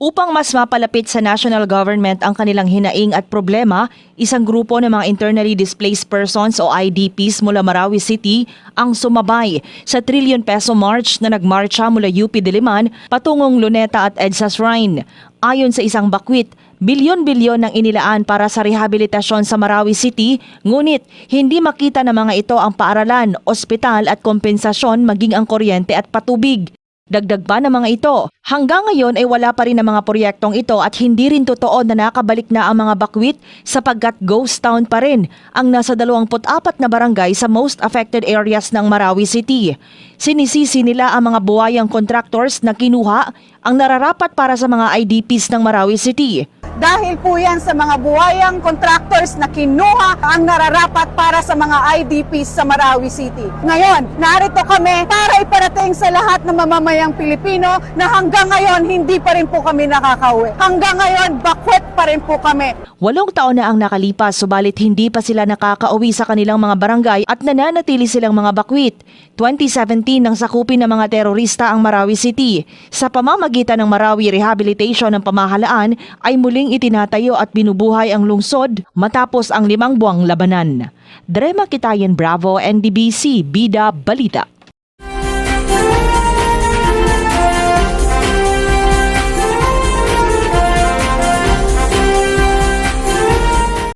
Upang mas mapalapit sa national government ang kanilang hinaing at problema, isang grupo ng mga internally displaced persons o IDPs mula Marawi City ang sumabay sa trillion peso march na nagmarcha mula UP Diliman patungong Luneta at EDSA Shrine. Ayon sa isang bakwit, bilyon-bilyon ang inilaan para sa rehabilitasyon sa Marawi City, ngunit hindi makita ng mga ito ang paaralan, ospital at kompensasyon maging ang kuryente at patubig. Dagdag pa ng mga ito, hanggang ngayon ay wala pa rin ang mga proyektong ito at hindi rin totoo na nakabalik na ang mga bakwit sapagkat ghost town pa rin ang nasa 24 na barangay sa most affected areas ng Marawi City. Sinisisi nila ang mga buwayang contractors na kinuha ang nararapat para sa mga IDPs ng Marawi City. Dahil po yan sa mga buhayang contractors na kinuha ang nararapat para sa mga IDPs sa Marawi City. Ngayon, narito kami para iparating sa lahat ng mamamayang Pilipino na hanggang ngayon hindi pa rin po kami nakakauwi. Hanggang ngayon, bakwet pa rin po kami. Walong taon na ang nakalipas subalit hindi pa sila nakakauwi sa kanilang mga barangay at nananatili silang mga bakwit. 2017 nang sakupin ng mga terorista ang Marawi City. Sa pamamagitan ng Marawi Rehabilitation ng pamahalaan ay muling itinatayo at binubuhay ang lungsod matapos ang limang buwang labanan. Drema Kitayan Bravo, NDBC, Bida, Balita.